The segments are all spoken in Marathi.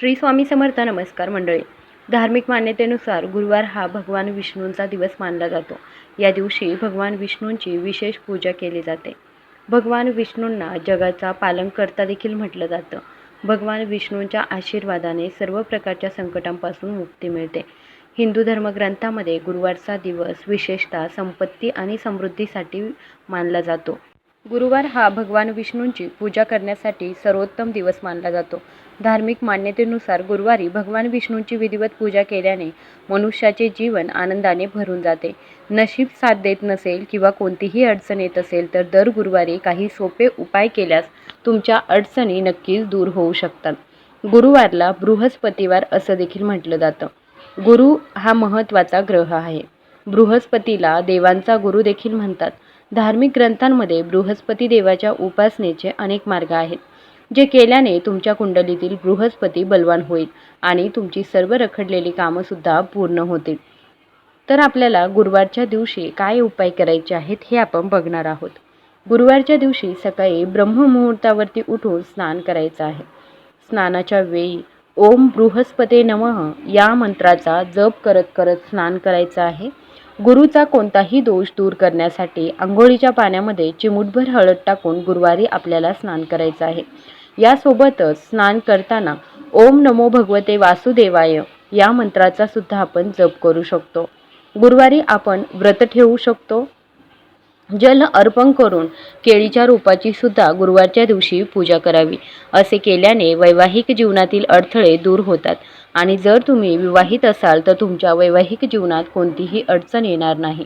श्री स्वामी समर्थ नमस्कार मंडळी. धार्मिक मान्यतेनुसार गुरुवार हा भगवान विष्णूंचा दिवस मानला जातो. या दिवशी भगवान विष्णूंची विशेष पूजा केली जाते. भगवान विष्णूंना जगाचा पालनकर्ता देखील म्हटलं जातं. भगवान विष्णूंच्या आशीर्वादाने सर्व प्रकारच्या संकटांपासून मुक्ती मिळते. हिंदू धर्मग्रंथामध्ये गुरुवारचा दिवस विशेषतः संपत्ती आणि समृद्धीसाठी मानला जातो. गुरुवार हा भगवान विष्णूंची पूजा करण्यासाठी सर्वोत्तम दिवस मानला जातो. धार्मिक मान्यतेनुसार गुरुवारी भगवान विष्णूंची विधिवत पूजा केल्याने मनुष्याचे जीवन आनंदाने भरून जाते. नशीब साथ देत नसेल किंवा कोणतीही अडचण येत असेल तर दर गुरुवारी काही सोपे उपाय केल्यास तुमच्या अडचणी नक्कीच दूर होऊ शकतात. गुरुवारला बृहस्पतिवार असं देखील म्हटलं जातं. गुरु हा महत्त्वाचा ग्रह आहे. बृहस्पतीला देवांचा गुरु देखील म्हणतात. धार्मिक ग्रंथांमध्ये बृहस्पती देवाच्या उपासनेचे अनेक मार्ग आहेत जे केल्याने तुमच्या कुंडलीतील बृहस्पती बलवान होईल आणि तुमची सर्व रखडलेली कामंसुद्धा पूर्ण होतील. तर आपल्याला गुरुवारच्या दिवशी काय उपाय करायचे आहेत हे आपण बघणार आहोत. गुरुवारच्या दिवशी सकाळी ब्रह्ममुहूर्तावरती उठून स्नान करायचं आहे. स्नानाच्या वेळी ओम बृहस्पते नमः या मंत्राचा जप करत करत स्नान करायचं आहे. गुरुचा कोणताही दोष दूर करण्यासाठी आंघोळीच्या पाण्यामध्ये चिमूटभर हळद टाकून गुरुवारी आपल्याला स्नान करायचं आहे. यासोबतच स्नान करताना ओम नमो भगवते वासुदेवाय या मंत्राचा सुद्धा आपण जप करू शकतो. गुरुवारी आपण व्रत ठेवू शकतो. जल अर्पण करून केळीच्या रोपाची सुद्धा गुरुवारच्या दिवशी पूजा करावी. असे केल्याने वैवाहिक जीवनातील अडथळे दूर होतात. आणि जर तुम्ही विवाहित असाल तर तुमच्या वैवाहिक जीवनात कोणतीही अडचण येणार नाही.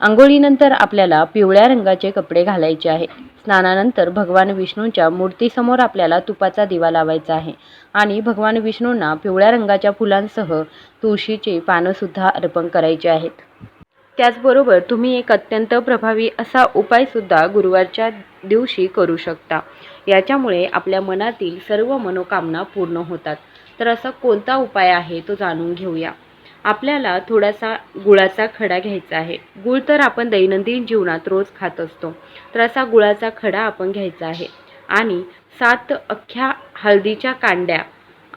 आंघोळीनंतर आपल्याला पिवळ्या रंगाचे कपडे घालायचे आहे. स्नानानंतर भगवान विष्णूंच्या मूर्तीसमोर आपल्याला तुपाचा दिवा लावायचा आहे. आणि भगवान विष्णूंना पिवळ्या रंगाच्या फुलांसह तुळशीचे पानंसुद्धा अर्पण करायचे आहेत. त्याचबरोबर तुम्ही एक अत्यंत प्रभावी असा उपायसुद्धा गुरुवारच्या दिवशी करू शकता. याच्यामुळे आपल्या मनातील सर्व मनोकामना पूर्ण होतात. तर असा कोणता उपाय आहे तो जाणून घेऊया. आपल्याला थोडासा गुळाचा खडा घ्यायचा आहे. गुळ तर आपण दैनंदिन जीवनात रोज खात असतो. तर असा गुळाचा खडा आपण घ्यायचा आहे. आणि सात अख्ख्या हळदीच्या कांड्या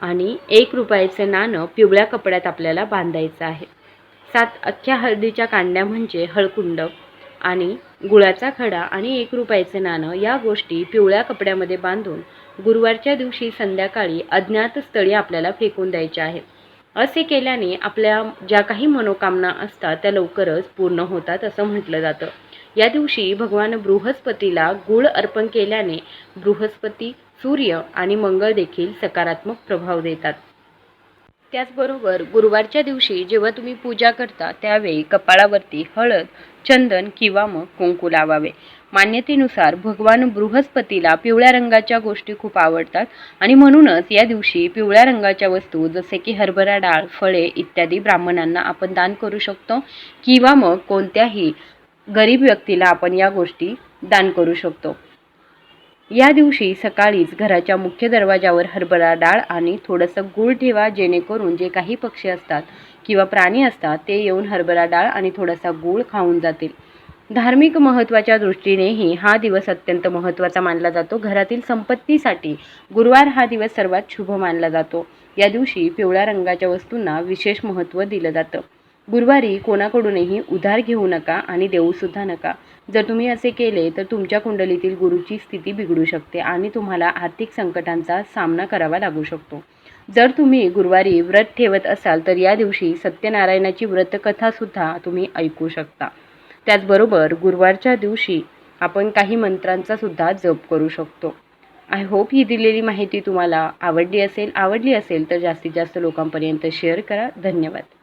आणि एक रुपयाचं नाणं पिवळ्या कपड्यात आपल्याला बांधायचं आहे. सात अख्ख्या हळदीच्या कांड्या म्हणजे हळकुंड आणि गुळाचा खडा आणि एक रुपयाचे नाणं या गोष्टी पिवळ्या कपड्यामध्ये बांधून गुरुवारच्या दिवशी संध्याकाळी अज्ञात स्थळी आपल्याला फेकून द्यायच्या आहेत. असे केल्याने आपल्या ज्या काही मनोकामना असतात त्या लवकरच पूर्ण होतात असं म्हटलं जातं. या दिवशी भगवान बृहस्पतीला गुळ अर्पण केल्याने बृहस्पती सूर्य आणि मंगळ देखील सकारात्मक प्रभाव देतात. त्याचबरोबर गुरुवारच्या दिवशी जेव्हा तुम्ही पूजा करता त्यावेळी कपाळावरती हळद चंदन किंवा मग कुंकू लावावे. मान्यतेनुसार भगवान बृहस्पतीला पिवळ्या रंगाच्या गोष्टी खूप आवडतात आणि म्हणूनच या दिवशी पिवळ्या रंगाच्या वस्तू जसे की हरभरा डाळ फळे इत्यादी ब्राह्मणांना आपण दान करू शकतो किंवा मग कोणत्याही गरीब व्यक्तीला आपण या गोष्टी दान करू शकतो. या दिवशी सकाळीच घराच्या मुख्य दरवाजावर हरभरा डाळ आणि थोडंसं गूळ ठेवा जेणेकरून जे काही पक्षी असतात किंवा प्राणी असतात ते येऊन हरभरा डाळ आणि थोडासा गूळ खाऊन जातील. धार्मिक महत्त्वाच्या दृष्टीनेही हा दिवस अत्यंत महत्त्वाचा मानला जातो. घरातील संपत्तीसाठी गुरुवार हा दिवस सर्वात शुभ मानला जातो. या दिवशी पिवळ्या रंगाच्या वस्तूंना विशेष महत्त्व दिलं जातं. गुरुवारी कोणाकडूनही उधार घेऊ नका आणि देऊसुद्धा नका. जर तुम्ही असे केले तर तुमच्या कुंडलीतील गुरुची स्थिती बिघडू शकते आणि तुम्हाला आर्थिक संकटांचा सामना करावा लागू शकतो. जर तुम्ही गुरुवारी व्रत ठेवत असाल तर या दिवशी सत्यनारायणाची व्रतकथासुद्धा तुम्ही ऐकू शकता. त्याचबरोबर गुरुवारच्या दिवशी आपण काही मंत्रांचा सुद्धा जप करू शकतो. आय होप ही दिलेली माहिती तुम्हाला आवडली असेल. आवडली असेल तर जास्तीत जास्त लोकांपर्यंत शेअर करा. धन्यवाद.